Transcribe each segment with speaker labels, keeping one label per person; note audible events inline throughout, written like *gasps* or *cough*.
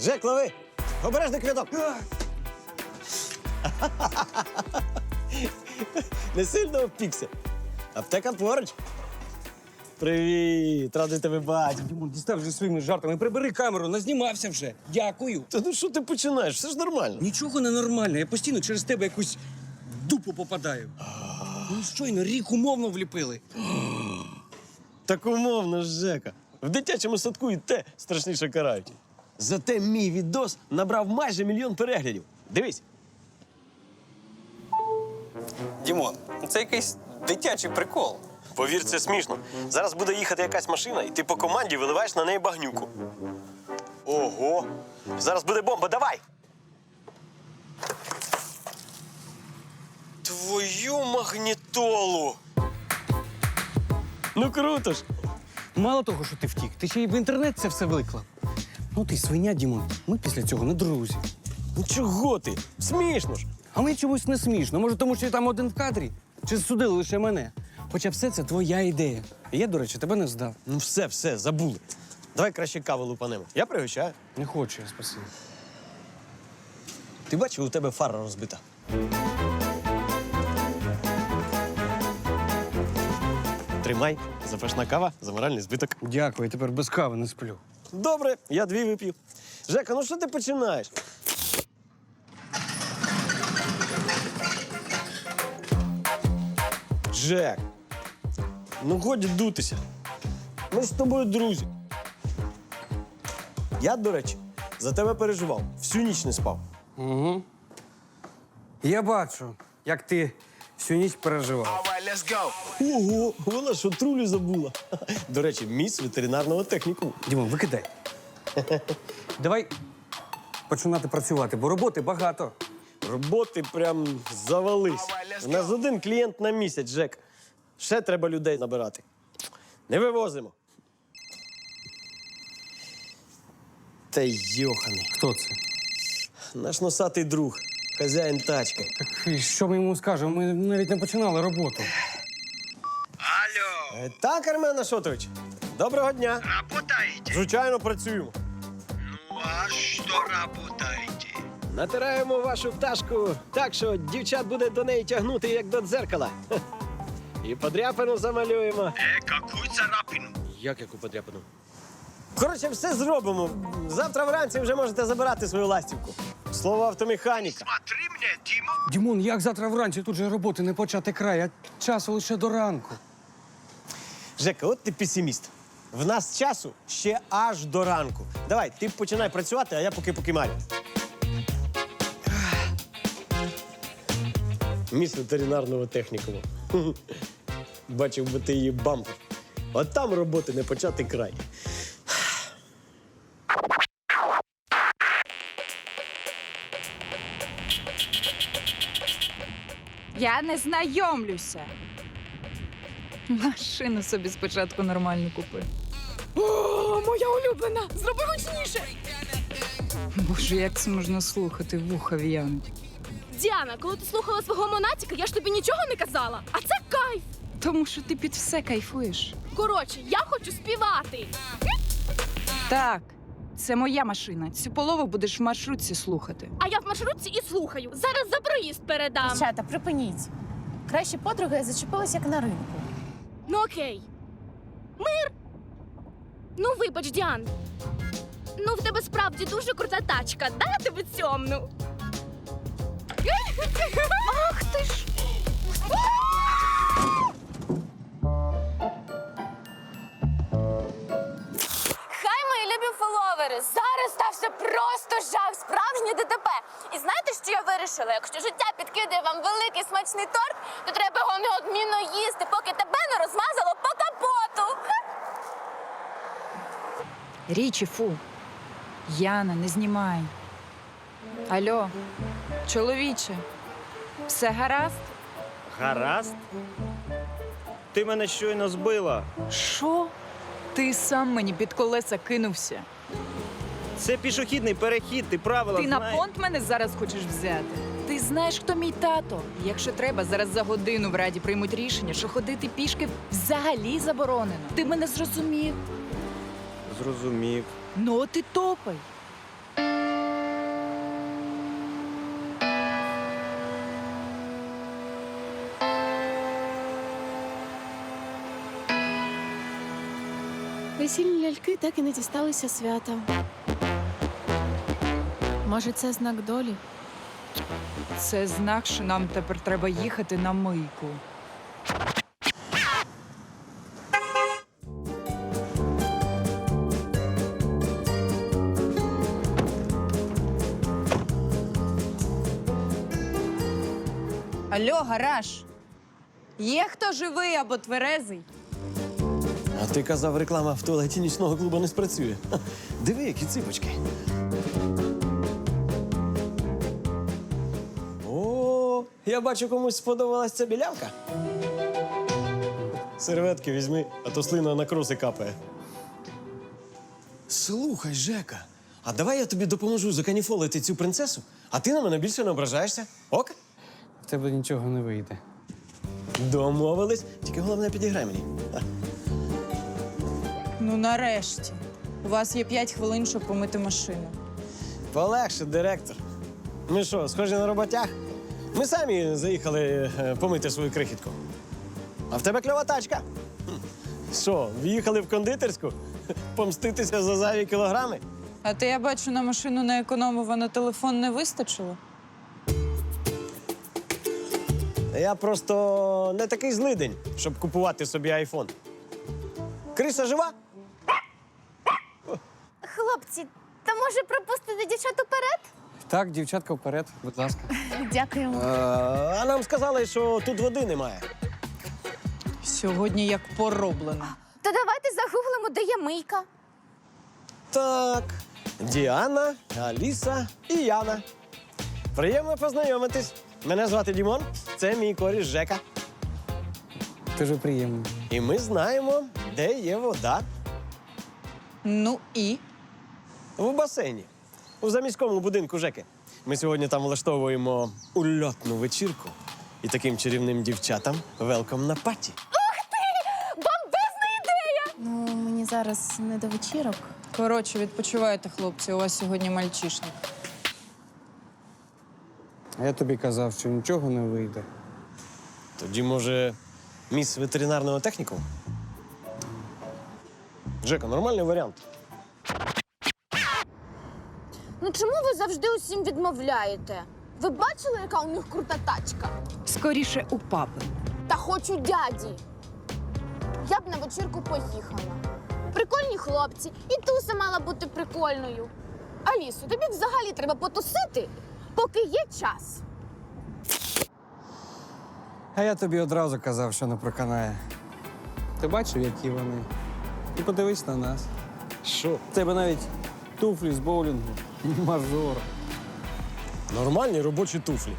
Speaker 1: Жек, лови! Обережний квіток! Не сильно обпікся. Аптека поруч. Привіт! Радий тебе бачити.
Speaker 2: Дімон, дістав вже своїми жартами. Прибери камеру, назнімався вже. Дякую.
Speaker 1: Та ну що ти починаєш? Все ж нормально.
Speaker 2: Нічого не нормально. Я постійно через тебе якусь дупу попадаю. Ну щойно рік умовно вліпили. *gasps*
Speaker 1: Так умовно ж, Жека. В дитячому садку і те страшніше карають. Зате мій відос набрав майже мільйон переглядів. Дивись.
Speaker 3: Дімон, це якийсь дитячий прикол.
Speaker 1: Повір, це смішно. Зараз буде їхати якась машина, і ти по команді виливаєш на неї багнюку. Ого! Зараз буде бомба, давай! Твою магнітолу! Ну круто ж!
Speaker 2: Мало того, що ти втік, ти ще й в інтернет це все виклав. Ну ти свиня, Дімон. Ми після цього не друзі.
Speaker 1: Ну чого ти? Смішно ж!
Speaker 2: А мені чомусь не смішно. Може, тому що я там один в кадрі? Чи судили лише мене? Хоча все це твоя ідея. І я, до речі, тебе не здав.
Speaker 1: Ну все, все, забули. Давай краще каву лупанемо. Я пригощаю.
Speaker 2: Не хочу, я спасибі.
Speaker 1: Ти бачив, у тебе фара розбита. Тримай, запашна кава за моральний збиток.
Speaker 2: Дякую, я тепер без кави не сплю.
Speaker 1: Добре, я дві вип'ю. Жека, ну що ти починаєш? Жек, ну годі дутися. Ми з тобою друзі. Я, до речі, за тебе переживав. Всю ніч не спав.
Speaker 2: Угу. Я бачу, як ти всю ніч переживав.
Speaker 1: Ого, вона що трулю забула. *laughs* До речі, міс ветеринарного техніку.
Speaker 2: Дімон, викидай. Давай починати працювати, бо роботи багато.
Speaker 1: Роботи прям завались. У нас один клієнт на місяць, Жек. Ще треба людей набирати. Не вивозимо. Та йоханий.
Speaker 2: Хто це?
Speaker 1: Наш носатий друг, хазяїн тачки.
Speaker 2: Так і що ми йому скажемо? Ми навіть не починали роботу.
Speaker 1: Е, Так, Армен Ашотович. Доброго дня.
Speaker 4: Работаете?
Speaker 1: Звичайно, працюємо.
Speaker 4: Ну а что работаете?
Speaker 1: Натираємо вашу пташку так, що дівчат буде до неї тягнути, як до дзеркала. Хе. І подряпину замалюємо.
Speaker 4: Э, какую царапину?
Speaker 1: Як яку подряпину? Коротше, все зробимо. Завтра вранці вже можете забирати свою ластівку. Слово автомеханіка.
Speaker 4: Смотри мне, Дима.
Speaker 2: Дімон, як завтра вранці тут же роботи не почати край, а часу лише до ранку.
Speaker 1: Жека, от ти песиміст. В нас часу ще аж до ранку. Давай, ти починай працювати, а я поки покимаю. Міс ветеринарного технікуму. Бачив би ти її бампер. От там роботи не почати край.
Speaker 5: Я не знайомлюся. Машину собі спочатку нормальну купи. О, моя улюблена! Зроби гучніше! Боже, як це можна слухати, вуха в'януть.
Speaker 6: Діана, коли ти слухала свого монатіка, я ж тобі нічого не казала. А це кайф.
Speaker 5: Тому що ти під все кайфуєш.
Speaker 6: Коротше, я хочу співати.
Speaker 5: Так, це моя машина. Цю полову будеш в маршрутці слухати.
Speaker 6: А я в маршрутці і слухаю. Зараз за проїзд передам.
Speaker 7: Дівчата, припиніть. Кращі подруги зачепились як на ринку.
Speaker 6: Ну окей. Мир. Ну, вибач, Діан. Ну, в тебе справді дуже крута тачка. Дай я тебе цьомну.
Speaker 7: Вирішила? Якщо життя підкидає вам великий смачний торт, то треба його неодмінно їсти, поки тебе не розмазало по капоту.
Speaker 5: Річі, фу. Яна, не знімай. Алло, чоловіче, все гаразд?
Speaker 8: Гаразд? Ти мене щойно збила.
Speaker 5: Що? Ти сам мені під колеса кинувся.
Speaker 8: Це пішохідний перехід, ти правила
Speaker 5: Ти на
Speaker 8: знаєш.
Speaker 5: понт мене зараз хочеш взяти. Ти знаєш, хто мій тато. Якщо треба, зараз за годину в раді приймуть рішення, що ходити пішки взагалі заборонено. Ти мене зрозумів.
Speaker 8: Зрозумів.
Speaker 5: Ну, ти і топай.
Speaker 9: Весільні ляльки так і не дісталися свята. Може, це знак долі?
Speaker 5: Це знак, що нам тепер треба їхати на мийку. Алло, гараж. Є хто живий або тверезий?
Speaker 1: А ти казав, реклама в туалеті нічного клубу не спрацює. Ха, Диви, які ципочки. Я бачу, комусь сподобалась ця білявка. Серветки візьми, а то слина на кроси капає. Слухай, Жека, а давай я тобі допоможу заканіфолити цю принцесу, а ти на мене більше не ображаєшся. Ок?
Speaker 2: В тебе нічого не вийде.
Speaker 1: Домовились. Тільки головне підіграй мені.
Speaker 5: Ну, нарешті. У вас є 5 хвилин, щоб помити машину.
Speaker 1: Полегше, директор. Ми що, схожі на роботяг? Ми самі заїхали е, помити свою крихітку. А в тебе кльова тачка. Що, в'їхали в кондитерську? Помститися за зайві кілограми?
Speaker 5: А ти, я бачу, на машину не економив, а на телефон не вистачило?
Speaker 1: Я просто не такий злидень, щоб купувати собі айфон. Криса жива?
Speaker 7: Хлопці, та може пропустити дівчат уперед?
Speaker 2: Так, дівчатка, вперед, будь ласка. *laughs*
Speaker 9: Дякуємо.
Speaker 1: Е, А нам сказали, що тут води немає.
Speaker 5: Сьогодні як пороблено.
Speaker 7: То давайте загуглимо, де є мийка.
Speaker 1: Так, Діана, Аліса і Яна. Приємно познайомитись. Мене звати Дімон, це мій коріш Жека.
Speaker 2: Дуже приємно.
Speaker 1: І ми знаємо, де є вода.
Speaker 5: Ну і
Speaker 1: В басейні. У заміському будинку Жеки. Ми сьогодні там влаштовуємо ульотну вечірку. І таким чарівним дівчатам велком на паті.
Speaker 7: Бомбезна ідея!
Speaker 9: Ну, мені зараз не до вечірок.
Speaker 5: коротше, відпочивайте, хлопці. У вас сьогодні мальчишник.
Speaker 2: А я тобі казав, що нічого не вийде.
Speaker 1: Тоді, може, міс ветеринарного техніку? Жека, нормальний варіант.
Speaker 7: Ну чому ви завжди усім відмовляєте? Ви бачили, яка у них крута тачка?
Speaker 5: Скоріше у папи.
Speaker 7: Та хочу дяді. Я б на вечірку поїхала. Прикольні хлопці, і туса мала бути прикольною. Алісу, тобі взагалі треба потусити, поки є час.
Speaker 2: А я тобі одразу казав, що не проканає. Ти бачив, які вони? І подивись на нас.
Speaker 1: Що?
Speaker 2: Тебе навіть туфлі з боулінгу. Мажор.
Speaker 1: Нормальні робочі туфлі.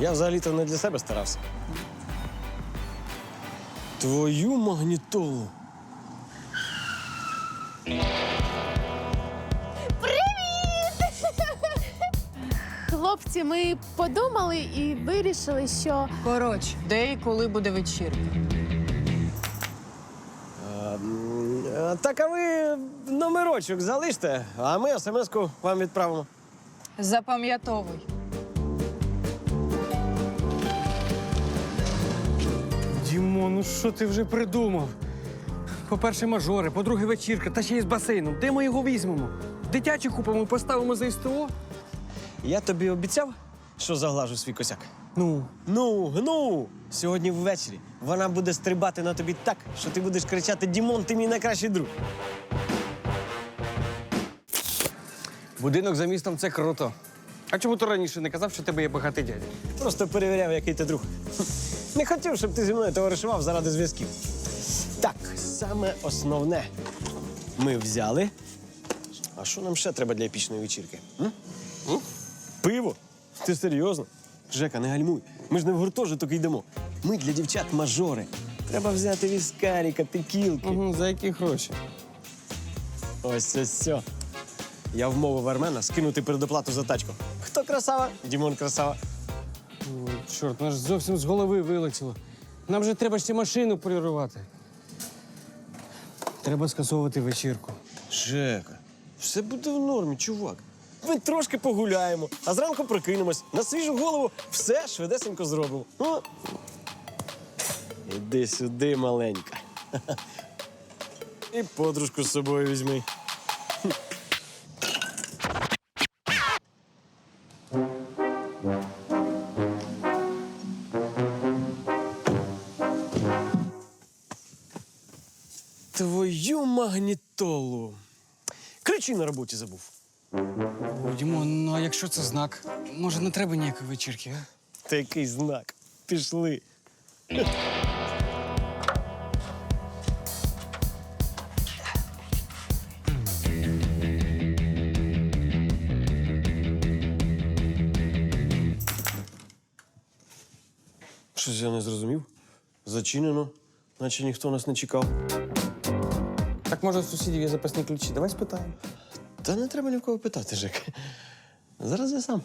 Speaker 1: Я взагалі-то не для себе старався. Твою магнітолу.
Speaker 9: Хлопці, ми подумали і вирішили, що
Speaker 5: Коротше, де і коли буде вечірка?
Speaker 1: Е, Так, а ви номерочок залиште, а ми смс-ку вам відправимо.
Speaker 5: Запам'ятовуй.
Speaker 2: Дімо, ну що ти вже придумав? По-перше, мажори, по-друге, вечірка, та ще й з басейном. Де ми його візьмемо? Дитячі купимо, поставимо за СТО?
Speaker 1: Я тобі обіцяв, що заглажу свій косяк.
Speaker 2: Ну,
Speaker 1: Ну, ну! Сьогодні ввечері вона буде стрибати на тобі так, що ти будеш кричати Дімон, ти мій найкращий друг.
Speaker 2: Будинок за містом це круто. А чому ти раніше не казав, що тебе є багатий дядя?
Speaker 1: Просто перевіряв, який ти друг. Не хотів, щоб ти зі мною товаришував заради зв'язків. Так, саме основне. Ми взяли. А що нам ще треба для епічної вечірки? М? М? Пиво? Ти серйозно? Жека, не гальмуй. Ми ж не в гуртожиток йдемо. Ми для дівчат мажори. Треба взяти віскаріка, текілки.
Speaker 2: Угу, за які гроші?
Speaker 1: Ось це все. Я вмовив Армена скинути передоплату за тачку. Хто красава? Дімон красава.
Speaker 2: О, чорт, нас зовсім з голови вилетіло. Нам же треба ще машину полірувати. Треба скасовувати вечірку.
Speaker 1: Жека, все буде в нормі, чувак. Ми трошки погуляємо, а зранку прокинемось. На свіжу голову все швидесенько зробимо. О. Іди сюди, маленька. *laughs* І подружку з собою візьми. Ключі на роботі забув.
Speaker 2: О, ну а якщо це знак, може не треба ніякої вечірки, а?
Speaker 1: Та який знак. Пішли. Щось я не зрозумів. Зачинено, наче ніхто нас не чекав.
Speaker 2: Так може у сусідів є запасні ключі. Давай спитаємо.
Speaker 1: Та не треба ні в кого питати, Жек. Зараз я сам.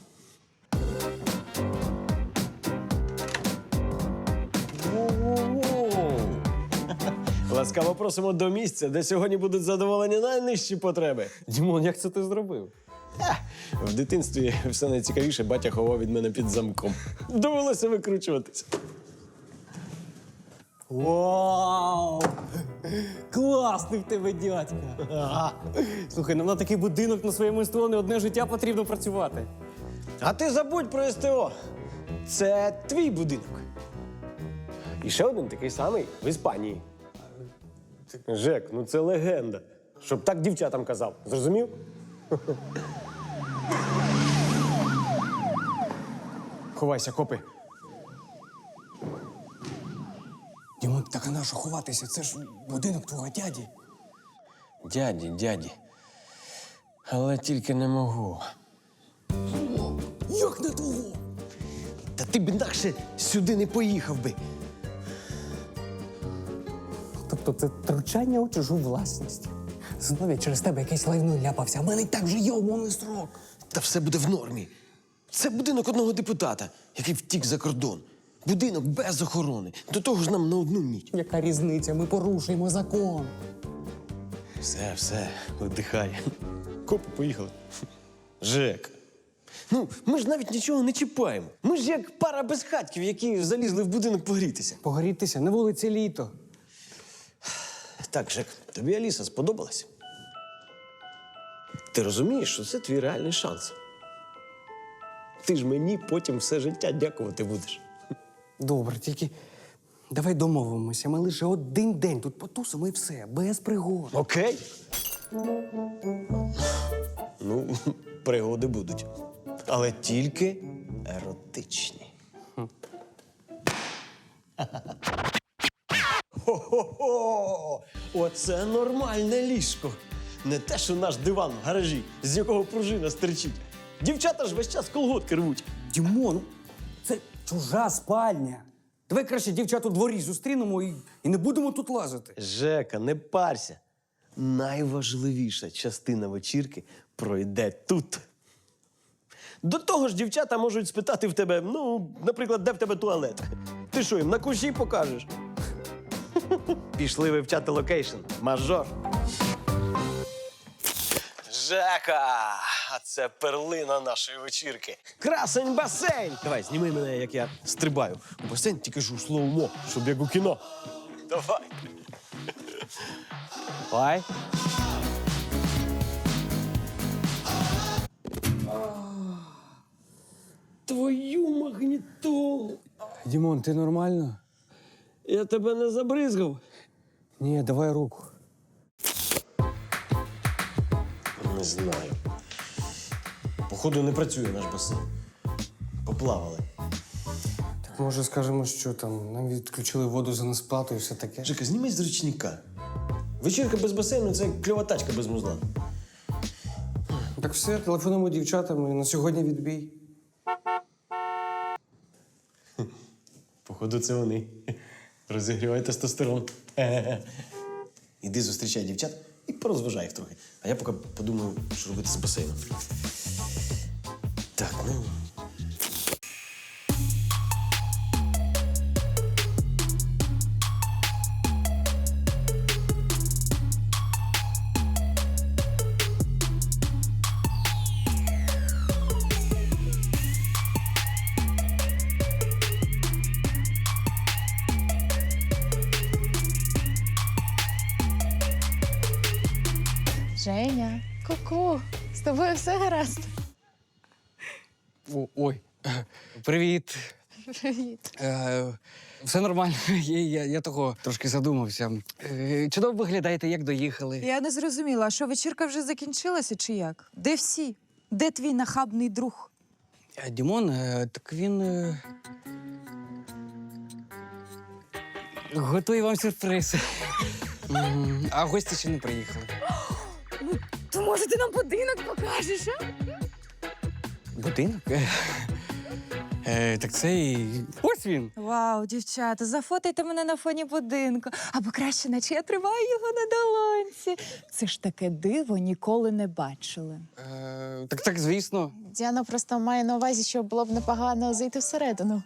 Speaker 1: Ласкаво просимо до місця, де сьогодні будуть задоволені найнижчі потреби.
Speaker 2: Дімон, як це ти зробив?
Speaker 1: В дитинстві все найцікавіше батя ховав від мене під замком. Довелося викручуватися.
Speaker 10: Вау! Класний в тебе дядька. Слухай, нам на такий будинок на своєму СТО не одне життя потрібно працювати.
Speaker 1: А ти забудь про СТО. Це твій будинок. І ще один такий самий в Іспанії. Жек, ну це легенда. Щоб так дівчатам казав. Зрозумів?
Speaker 2: Ховайся, копи.
Speaker 10: Дімон, так а на ховатися? Це ж будинок твого дяді.
Speaker 1: Дяді, дяді. Але тільки не можу.
Speaker 10: Як не твого?
Speaker 1: Та ти б інакше сюди не поїхав би.
Speaker 10: Тобто це втручання у чужу власність. Знову я через тебе якесь лайно ляпався, а в мене і так вже є умовний строк.
Speaker 1: Та все буде в нормі. Це будинок одного депутата, який втік за кордон. Будинок без охорони. До того ж нам на одну ніч.
Speaker 10: Яка різниця? Ми порушуємо закон.
Speaker 1: Все, все, видихай. Копи поїхали. Жек. Ну, ми ж навіть нічого не чіпаємо. Ми ж як пара безхатьків, які залізли в будинок погрітися.
Speaker 2: Погорітися на вулиці літо.
Speaker 1: Так, Жек, тобі Аліса сподобалась? Ти розумієш, що це твій реальний шанс. Ти ж мені потім все життя дякувати будеш.
Speaker 2: Добре, тільки давай домовимося. Ми лише один день тут потусимо і все, без пригод.
Speaker 1: Окей? Ну, *laughs* пригоди будуть. Але тільки еротичні. Хо-хо-хо! Оце нормальне ліжко. Не те, що наш диван в гаражі, з якого пружина стерчить. Дівчата ж весь час колготки рвуть.
Speaker 2: Дімон, чужа спальня. Давай краще дівчат у дворі зустрінемо і, і не будемо тут лазити.
Speaker 1: Жека, не парся. Найважливіша частина вечірки пройде тут. До того ж, дівчата можуть спитати в тебе, ну, наприклад, де в тебе туалет. Ти що, їм на кущі покажеш? *laughs* Пішли вивчати локейшн. Мажор. Жека! А це перлина нашої вечірки. Красень басейн! Давай, зніми мене, як я стрибаю. У басейн тільки ж у слоумо, щоб як у кіно. Давай.
Speaker 2: Давай.
Speaker 1: Твою магнітолу!
Speaker 2: Дімон, ти нормально?
Speaker 1: Я тебе не забризгав.
Speaker 2: Ні, давай руку.
Speaker 1: Не знаю. Походу, не працює наш басейн. Поплавали.
Speaker 2: Так може скажемо, що там нам відключили воду за несплату і все таке.
Speaker 1: Жека, знімай з ручника. Вечірка без басейну це як кльова тачка без музла.
Speaker 2: Так все, телефонуємо дівчатам і на сьогодні відбій.
Speaker 1: Походу, це вони. Розігрівай тестостерон. Іди зустрічай дівчат і порозважай їх трохи. А я поки подумаю, що робити з басейном. Так, ну.
Speaker 9: Женя, ку-ку, з тобою все гаразд.
Speaker 2: О, ой, привіт.
Speaker 9: Привіт.
Speaker 2: Е, все нормально. *laughs* Я, я, я того трошки задумався. Е, чудово виглядаєте, як доїхали.
Speaker 5: Я не зрозуміла, а що вечірка вже закінчилася чи як? Де всі? Де твій нахабний друг?
Speaker 2: Е, Дімон, е, так він. е, Готує вам сюрприз. *gasps* М, А гості ще не приїхали. *gasps*
Speaker 6: То може ти нам будинок покажеш, а?
Speaker 2: Будинок? Е, *laughs* Е, так це і. Ось він.
Speaker 5: Вау, дівчата, зафотайте мене на фоні будинку. Або краще, наче я тримаю його на долонці. Це ж таке диво ніколи не бачили.
Speaker 2: Е, так, так, звісно.
Speaker 9: Діана просто має на увазі, що було б непогано зайти всередину.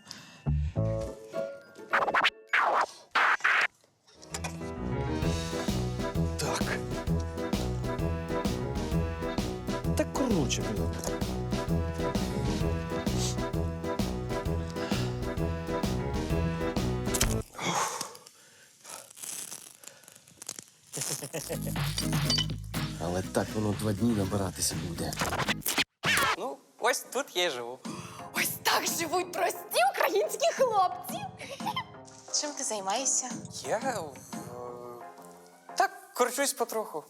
Speaker 1: Але так воно два дні набиратися буде.
Speaker 3: Ну, ось тут я й живу.
Speaker 7: Ось так живуть прості українські хлопці.
Speaker 9: Чим ти займаєшся?
Speaker 3: Я. е, Так, корчусь потроху.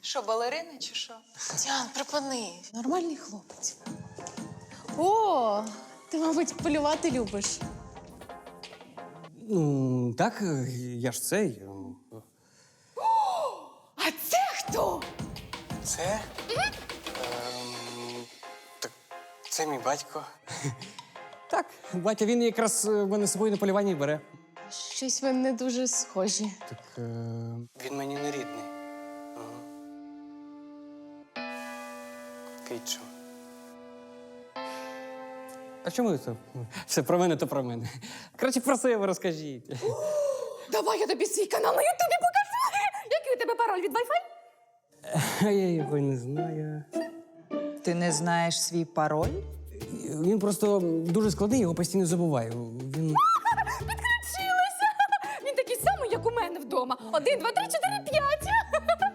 Speaker 5: Що, балерина чи що?
Speaker 9: Діан, припини. Нормальний хлопець. О, ти, мабуть, полювати любиш.
Speaker 2: Ну, так, е, я ж цей.
Speaker 7: Хто?
Speaker 3: Це. Ем, так, це мій батько. *laughs*
Speaker 2: Так, батя, він якраз е, мене з собою на полювання бере.
Speaker 9: Щось ви не дуже схожі.
Speaker 2: Так. Е...
Speaker 3: Він мені не рідний. Кичу.
Speaker 2: А чому це? Все про мене, то про мене. Краще про себе розкажіть. *gasps*
Speaker 7: Давай я тобі свій канал на Ютубі покажу. Який у тебе пароль від Wi-Fi? *laughs*
Speaker 2: А я його й не знаю.
Speaker 5: Ти не знаєш свій пароль?
Speaker 2: Він просто дуже складний, його постійно забуваю. Він.
Speaker 7: Підключилася. *laughs* Він такий самий, як у мене вдома. Один, два, три, чотири, п'ять. *laughs*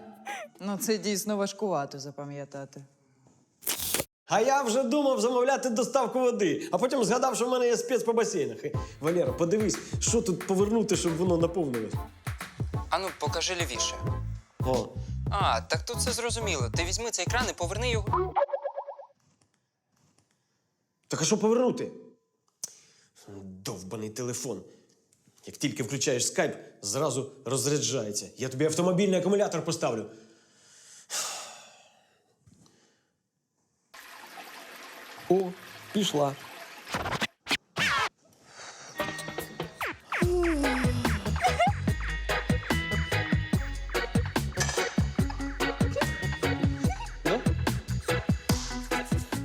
Speaker 5: Ну, це дійсно важкувато запам'ятати.
Speaker 1: А я вже думав замовляти доставку води, а потім згадав, що в мене є спец по басейнах. Валера, подивись, що тут повернути, щоб воно наповнилось.
Speaker 3: Ану, покажи лівіше.
Speaker 1: О,
Speaker 3: А, так тут все зрозуміло. Ти візьми цей кран і поверни його.
Speaker 1: так а що повернути? Довбаний телефон. Як тільки включаєш скайп, зразу розряджається. Я тобі автомобільний акумулятор поставлю.
Speaker 2: О, пішла.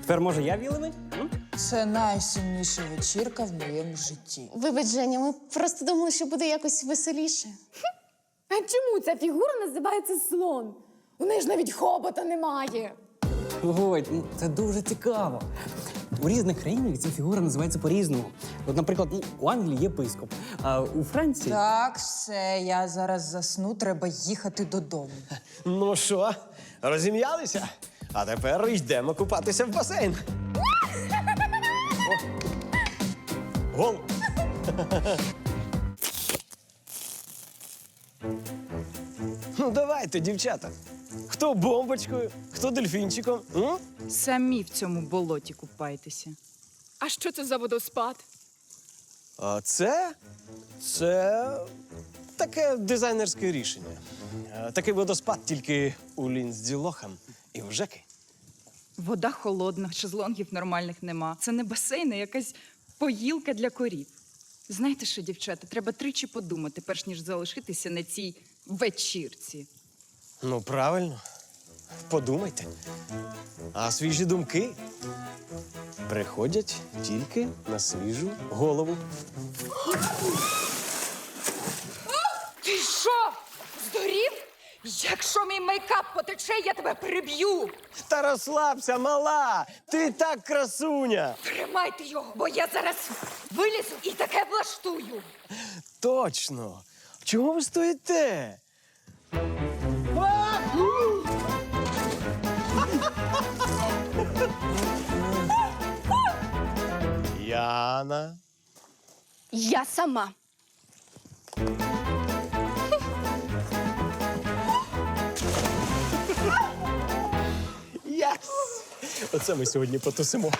Speaker 2: Тепер може я вілими?
Speaker 5: Це найсильніша вечірка в моєму житті.
Speaker 9: Вибач, Женя, ми просто думали, що буде якось веселіше.
Speaker 7: А чому ця фігура називається слон? У неї ж навіть хобота немає.
Speaker 2: Ой, ну, це дуже цікаво. У різних країнах ця фігура називається по-різному. От, наприклад, ну, у Англії є пископ, а у Франції.
Speaker 5: Так, все, я зараз засну, треба їхати додому.
Speaker 1: Ну що, розім'ялися? А тепер йдемо купатися в басейн. О, Гол! Ну, давайте, дівчата. Хто бомбочкою, хто дельфінчиком. М?
Speaker 5: Самі в цьому болоті купайтеся.
Speaker 6: А що це за водоспад?
Speaker 1: А це. Це таке дизайнерське рішення. Е, Такий водоспад тільки у Лінзді Лохан і у Жеки.
Speaker 5: Вода холодна, шезлонгів нормальних нема. Це не басейн, а якась поїлка для корів. Знаєте що, дівчата, треба тричі подумати, перш ніж залишитися на цій вечірці.
Speaker 1: Ну, правильно. Подумайте. А свіжі думки приходять тільки на свіжу голову.
Speaker 5: Якщо мій мейкап потече, я тебе приб'ю.
Speaker 1: Та розслабся, мала! Ти так красуня!
Speaker 5: Тримайте його, бо я зараз вилізу і таке влаштую.
Speaker 1: Точно! Чого ви стоїте? *laughs* Яна.
Speaker 7: Я сама.
Speaker 1: Оце ми сьогодні потусимо.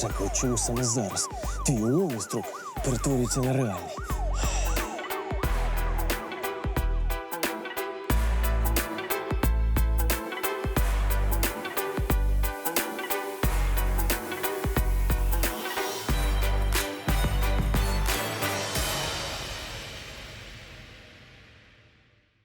Speaker 1: Жека, чому зараз твій умовний строк перетворюється на реальний?